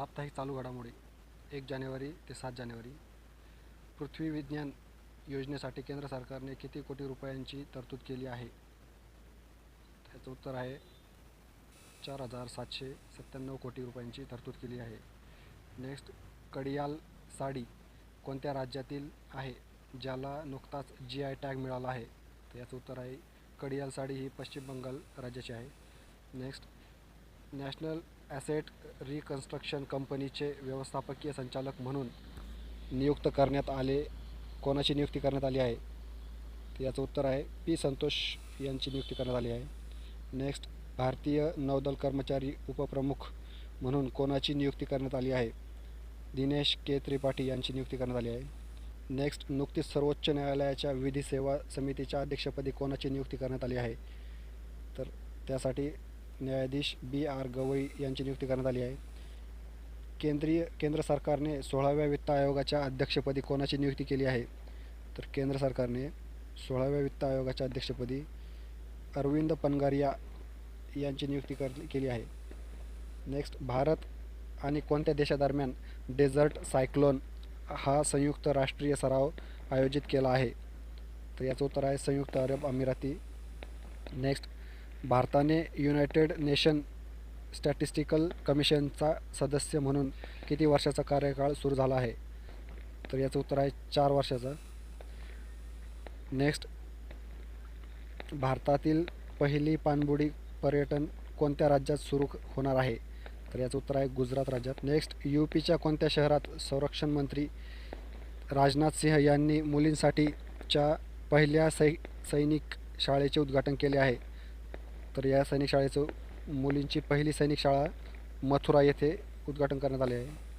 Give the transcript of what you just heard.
साप्ताहिक चालू घडामोडी एक जानेवारी ते सात जानेवारी. पृथ्वी विज्ञान योजनेसाठी केंद्र सरकारने किती कोटी रुपयांची तरतूद केली आहे? त्याचं उत्तर आहे चार हजार सातशे सत्त्याण्णव कोटी रुपयांची तरतूद केली आहे. नेक्स्ट कडियाल साडी कोणत्या राज्यातील आहे ज्याला नुकताच जी आय टॅग मिळाला आहे? तर याचं उत्तर आहे कडियाल साडी ही पश्चिम बंगाल राज्याची आहे. नेक्स्ट नॅशनल ॲसेट रिकन्स्ट्रक्शन कंपनीचे व्यवस्थापकीय संचालक म्हणून नियुक्त करण्यात आले कोणाची नियुक्ती करण्यात आली आहे? तर याचं उत्तर आहे पी. संतोष यांची नियुक्ती करण्यात आली आहे. नेक्स्ट भारतीय नौदल कर्मचारी उपप्रमुख म्हणून कोणाची नियुक्ती करण्यात आली आहे? दिनेश के. त्रिपाठी यांची नियुक्ती करण्यात आली आहे. नेक्स्ट नुकतीच सर्वोच्च न्यायालयाच्या विधी सेवा समितीच्या अध्यक्षपदी कोणाची नियुक्ती करण्यात आली आहे? तर त्यासाठी न्यायाधीश बी आर गवई यांची नियुक्ती करण्यात आली आहे. केंद्रीय केंद्र सरकारने सोळाव्या वित्त आयोगाच्या अध्यक्षपदी कोणाची नियुक्ती केली आहे? तर केंद्र सरकारने सोळाव्या वित्त आयोगाच्या अध्यक्षपदी अरविंद पनगारिया यांची नियुक्ती कर केली आहे. नेक्स्ट भारत आणि कोणत्या देशादरम्यान डेझर्ट सायक्लोन हा संयुक्त राष्ट्रीय सराव आयोजित केला आहे? तर याचं उत्तर आहे संयुक्त अरब अमिराती. नेक्स्ट भारताने युनायटेड नेशन स्टॅटिस्टिकल कमिशनचा सदस्य म्हणून किती वर्षाचा कार्यकाळ सुरू झाला आहे? तर याचं उत्तर आहे चार वर्षाचा. नेक्स्ट. भारतातील पहिली पाणबुडी पर्यटन कोणत्या राज्यात सुरू होणार आहे? तर याचं उत्तर आहे गुजरात राज्यात. नेक्स्ट. यू पीच्या कोणत्या शहरात संरक्षण मंत्री राजनाथ सिंह यांनी मुलींसाठीच्या पहिल्या सै सैनिक शाळेचे उद्घाटन केले आहे? तर या सैनिक शाळेचं मुलींची पहिली सैनिक शाळा मथुरा येथे उद्घाटन करण्यात आले आहे.